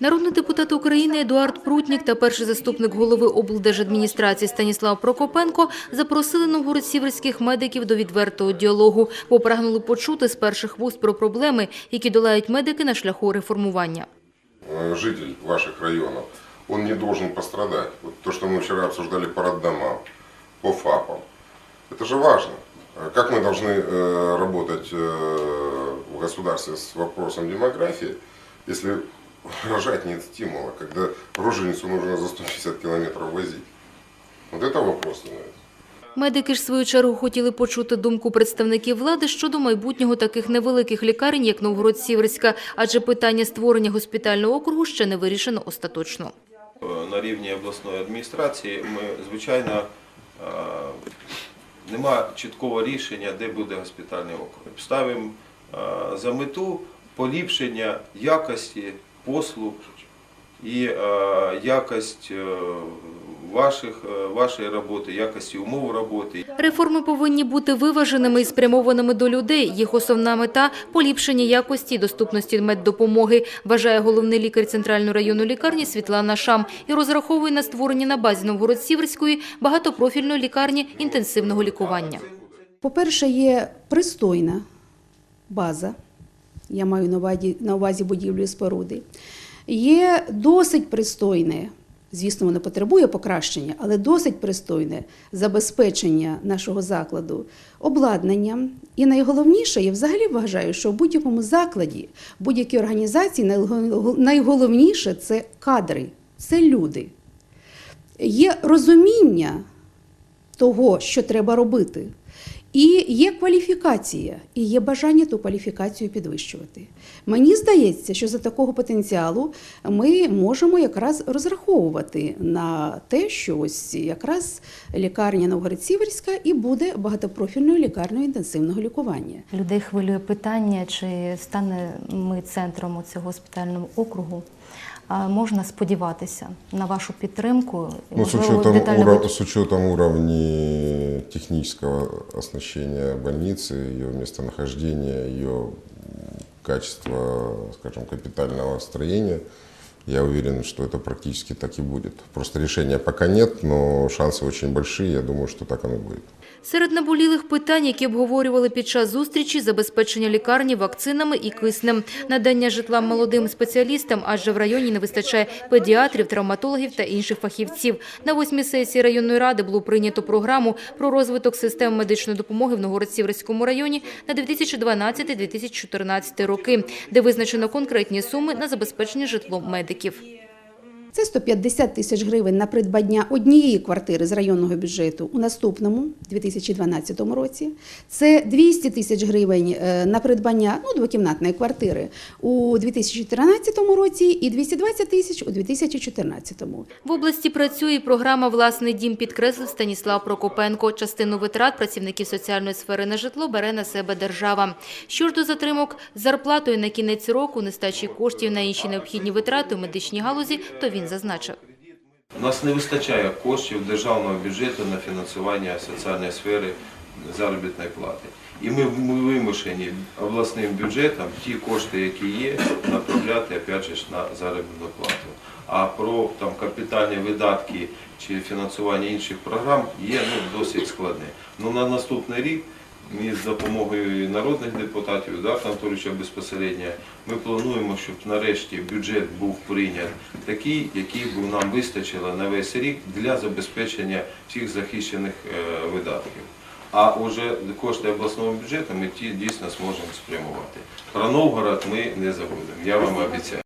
Народний депутат України Едуард Прутнік та перший заступник голови облдержадміністрації Станіслав Прокопенко запросили новгород-сіверських медиків до відвертого діалогу, бо прагнули почути з перших вуст про проблеми, які долають медики на шляху реформування. э, житель ваших районов, он не должен пострадать. Вот то, что мы вчера обсуждали по роддомам, по ФАПам, это же важно. А Как мы должны э, работать э, в государстве с вопросом демографии, если рожать нет стимула, когда роженицу нужно за 150 километров возить? Вот это вопрос становится. Медики ж в свою чергу хотіли почути думку представників влади щодо майбутнього таких невеликих лікарень, як Новгород-Сіверська, адже питання створення госпітального округу ще не вирішено остаточно. на рівні обласної адміністрації ми, звичайно, е, нема чіткого рішення, де буде госпітальний округ. Ставимо е, за мету поліпшення якості послуг і е, якість е, ваших, е, вашої роботи, якості умов роботи. Реформи повинні бути виваженими і спрямованими до людей. Їх основна мета – поліпшення якості і доступності меддопомоги, вважає головний лікар Центральної районної лікарні Світлана Шам і розраховує на створення на базі Новгород-Сіверської багатопрофільної лікарні інтенсивного лікування. По-перше, є пристойна база, я маю на увазі, на увазі будівлю і споруди. Є досить пристойне, звісно, воно потребує покращення, але досить пристойне забезпечення нашого закладу обладнанням. І найголовніше, я взагалі вважаю, що в будь-якому закладі, будь-якій організації найго- найголовніше це кадри, це люди. Є розуміння того, що треба робити. І є кваліфікація, і є бажання ту кваліфікацію підвищувати. Мені здається, що за такого потенціалу ми можемо якраз розраховувати на те, що ось якраз лікарня Новгород-Сіверська і буде багатопрофільною лікарнею інтенсивного лікування. Людей хвилює питання, чи стане ми центром у цього госпітального округу. Можна сподіватися на вашу підтримку. Ну, с учетом, детально ура- с учетом уровня технического оснащения больницы, ее местонахождения, ее качества, скажем, капитального строения, я уверен, что это практически так и будет. Просто решения пока нет, но шансы очень большие, я думаю, что так оно будет. Серед наболілих питань, які обговорювали під час зустрічі, забезпечення лікарні вакцинами і киснем, надання житла молодим спеціалістам, адже в районі не вистачає педіатрів, травматологів та інших фахівців. На восьмій сесії районної ради було прийнято програму про розвиток систем медичної допомоги в Новгород-Сіверському районі на 2012-2014 роки, де визначено конкретні суми на забезпечення житлом медиків медиків. Це 150 тисяч гривень на придбання однієї квартири з районного бюджету у наступному 2012 році. Це 200 тисяч гривень е, на придбання ну, двокімнатної квартири у 2013 році і 220 тисяч у 2014. В області працює програма «Власний дім», підкреслив Станіслав Прокопенко. Частину витрат працівників соціальної сфери на житло бере на себе держава. Що ж до затримок зарплатою на кінець року, нестачі коштів на інші необхідні витрати у медичній галузі, то він зазначив. У нас не вистачає коштів державного бюджету на фінансування соціальної сфери заробітної плати. І ми вимушені обласним бюджетом ті кошти, які є, направляти опять же, на заробітну плату. А про там, капітальні видатки чи фінансування інших програм є ну, досить складне. Ну, на наступний рік ми з допомогою народних депутатів, Едуарда Анатолійовича безпосередньо, ми плануємо, щоб нарешті бюджет був прийнят такий, який б нам вистачило на весь рік для забезпечення всіх захищених е, видатків. А вже кошти обласного бюджету ми ті дійсно зможемо спрямувати. Про Новгород ми не забудемо, я вам обіцяю.